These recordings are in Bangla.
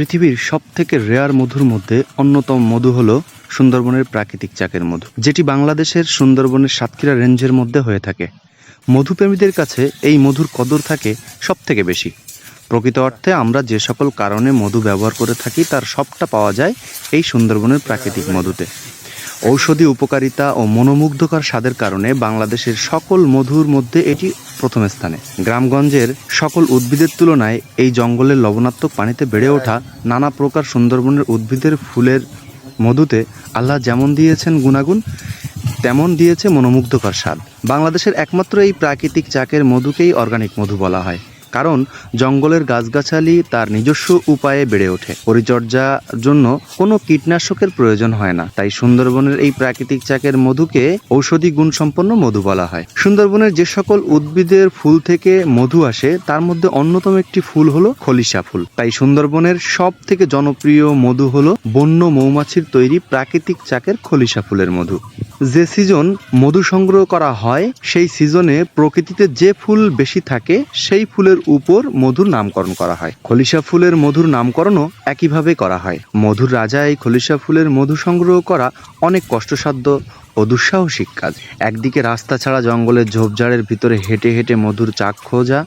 পৃথিবীর সব থেকে রেয়ার মধুর মধ্যে অন্যতম মধু হলো সুন্দরবনের প্রাকৃতিক চাকের মধু, যেটি বাংলাদেশের সুন্দরবনের সাতক্ষীরা রেঞ্জের মধ্যে হয়ে থাকে। মধুপ্রেমীদের কাছে এই মধুর কদর থাকে সব থেকে বেশি। প্রকৃত অর্থে আমরা যে সকল কারণে মধু ব্যবহার করে থাকি, তার সবটা পাওয়া যায় এই সুন্দরবনের প্রাকৃতিক মধুতে। ঔষধি উপকারিতা ও মনোমুগ্ধকর স্বাদের কারণে বাংলাদেশের সকল মধুর মধ্যে এটি প্রথম স্থানে। গ্রামগঞ্জের সকল উদ্ভিদের তুলনায় এই জঙ্গলের লবণাত্মক পানিতে বেড়ে ওঠা নানা প্রকার সুন্দরবনের উদ্ভিদের ফুলের মধুতে আল্লাহ যেমন দিয়েছেন গুণাগুণ, তেমন দিয়েছে মনোমুগ্ধকর স্বাদ। বাংলাদেশের একমাত্র এই প্রাকৃতিক চাকের মধুকেই অর্গানিক মধু বলা হয়। কারণ জঙ্গলের গাছগাছালি তার নিজস্ব উপায়ে বেড়ে ওঠে। পরিচর্যার জন্য কোনো কীটনাশকের প্রয়োজন হয় না। তাই সুন্দরবনের এই প্রাকৃতিক চাকের মধুকে ঔষধি গুণসম্পন্ন মধু বলা হয়। সুন্দরবনের যে সকল উদ্ভিদের ফুল থেকে মধু আসে, তার মধ্যে অন্যতম একটি ফুল হলো খলিশা ফুল। তাই সুন্দরবনের সব থেকে জনপ্রিয় মধু হলো বন্য মৌমাছির তৈরি প্রাকৃতিক চাকের খলিশা ফুলের মধু। যে সিজন মধু সংগ্রহ করা হয়, সেই সিজনে প্রকৃতিতে যে ফুল বেশি থাকে, সেই ফুলের উপর মধুর নামকরণ করা হয়। খলিশা ফুলের মধুর নামকরণও একইভাবে করা হয়। মধুর রাজা এই খলিশা ফুলের মধু সংগ্রহ করা অনেক কষ্টসাধ্য ও দুঃসাহসিক কাজ। একদিকে রাস্তা ছাড়া জঙ্গলের ঝোপঝাড়ের ভিতরে হেঁটে হেঁটে মধুর চাক খোঁজা,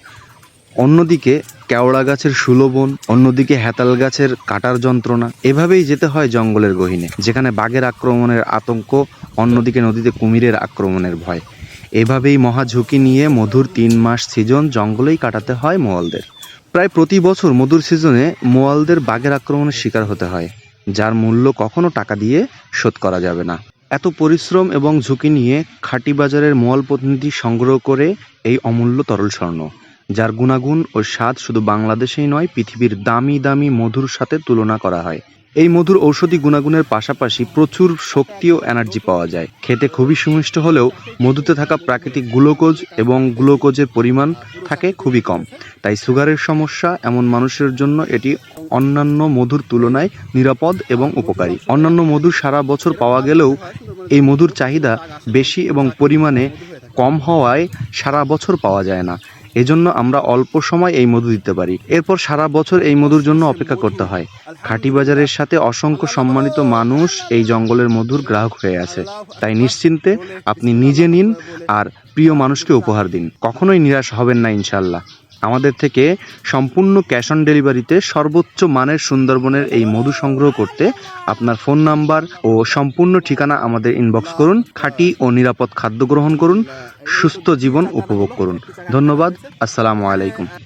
অন্যদিকে কেওড়া গাছের সুলবন, অন্যদিকে হেতাল গাছের কাটার যন্ত্রণা। এভাবেই যেতে হয় জঙ্গলের গহীনে, যেখানে বাঘের আক্রমণের আতঙ্ক, অন্যদিকে নদীতে কুমিরের আক্রমণের ভয়। এভাবেই মহা ঝুঁকি নিয়ে মধুর তিন মাস সিজন জঙ্গলেই কাটাতে হয় মোয়ালদের। প্রায় প্রতি বছর মধুর সিজনে মোয়ালদের বাঘের আক্রমণের শিকার হতে হয়, যার মূল্য কখনো টাকা দিয়ে শোধ করা যাবে না। এত পরিশ্রম এবং ঝুঁকি নিয়ে খাঁটি বাজারের মোয়াল প্রতিনিধি সংগ্রহ করে এই অমূল্য তরল স্বর্ণ, যার গুণাগুণ ও স্বাদ শুধু বাংলাদেশেই নয়, পৃথিবীর দামি দামি মধুর সাথে তুলনা করা হয়। এই মধুর ঔষধি গুণাগুণের পাশাপাশি প্রচুর শক্তি ও এনার্জি পাওয়া যায়। খেতে খুবই সুমিষ্ট হলেও মধুতে থাকা প্রাকৃতিক গ্লুকোজ এবং গ্লুকোজের পরিমাণ থাকে খুবই কম। তাই সুগারের সমস্যা এমন মানুষের জন্য এটি অন্যান্য মধুর তুলনায় নিরাপদ এবং উপকারী। অন্যান্য মধু সারা বছর পাওয়া গেলেও এই মধুর চাহিদা বেশি এবং পরিমাণে কম হওয়ায় সারা বছর পাওয়া যায় না। এজন্য আমরা অল্প সময় এই মধু দিতে পারি। এরপর সারা বছর এই মধুর জন্য অপেক্ষা করতে হয়। খাটি বাজারের সাথে অসংখ্য সম্মানিত মানুষ এই জঙ্গলের মধুর গ্রাহক হয়ে আছে। তাই নিশ্চিন্তে আপনি নিজে নিন আর প্রিয় মানুষকে উপহার দিন। কখনোই নিরাশ হবেন না ইনশাল্লাহ আমাদের থেকে সম্পূর্ণ ক্যাশ অন ডেলিভারিতে সর্বোচ্চ মানের সুন্দরবনের এই মধু সংগ্রহ করতে আপনার ফোন নাম্বার ও সম্পূর্ণ ঠিকানা আমাদের ইনবক্স করুন, খাঁটি ও নিরাপদ খাদ্য গ্রহণ করুন, সুস্থ জীবন উপভোগ করুন। ধন্যবাদ, আসসালামু আলাইকুম।